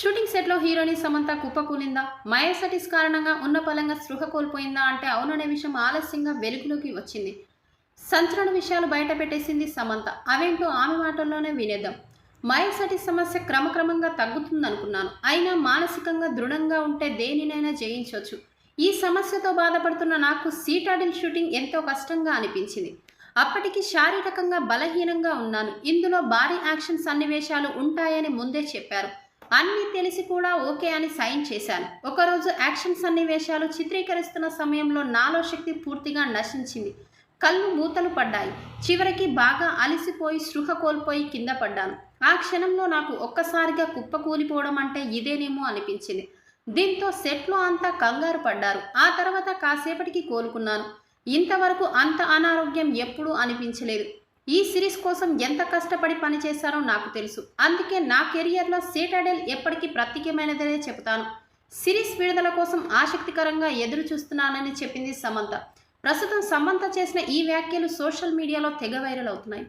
Shooting సెట్లో heroine Samantha కుప్పకూలిందా? మయోసటిస్ కారణంగా ఉన్న పలంగా స్పృహ కోల్పోయిందా అంటే అవుననే విషయం ఆలస్యంగా వెలుగులోకి వచ్చింది. సంచలన విషయాలు బయట పెట్టేసింది సమంత. అవేంటో ఆమె మాటల్లోనే వినేద్దాం. మయోసటిస్ సమస్య క్రమక్రమంగా తగ్గుతుందనుకున్నాను. అయినా మానసికంగా దృఢంగా ఉంటే దేనినైనా జయించవచ్చు ఈ సమస్యతో బాధపడుతున్న నాకు సీటాడిల్ షూటింగ్ ఎంతో కష్టంగా అనిపించింది. అప్పటికి శారీరకంగా బలహీనంగా ఉన్నాను. ఇందులో భారీ యాక్షన్ సన్నివేశాలు ఉంటాయని ముందే చెప్పారు. అన్నీ తెలిసి కూడా ఓకే అని సైన్ చేశాను. ఒకరోజు యాక్షన్ సన్నివేశాలు చిత్రీకరిస్తున్న సమయంలో నాలో శక్తి పూర్తిగా నశించింది. కళ్ళు మూతలు పడ్డాయి. చివరికి బాగా అలసిపోయి సృహ కోల్పోయి కింద పడ్డాను. ఆ క్షణంలో నాకు ఒక్కసారిగా కుప్పకూలిపోవడం అంటే ఇదేనేమో అనిపించింది. దీంతో సెట్లో అంతా కంగారు పడ్డారు. ఆ తర్వాత కాసేపటికి కోలుకున్నాను. ఇంతవరకు అంత అనారోగ్యం ఎప్పుడూ అనిపించలేదు. ఈ సిరీస్ కోసం ఎంత కష్టపడి పనిచేశారో నాకు తెలుసు. అందుకే నా కెరియర్లో సీటాడెల్ ఎప్పటికీ ప్రత్యేకమైనదనే చెబుతాను. సిరీస్ విడుదల కోసం ఆసక్తికరంగా ఎదురు చూస్తున్నానని చెప్పింది సమంత. ప్రస్తుతం సమంత చేసిన ఈ వ్యాఖ్యలు సోషల్ మీడియాలో తెగ వైరల్ అవుతున్నాయి.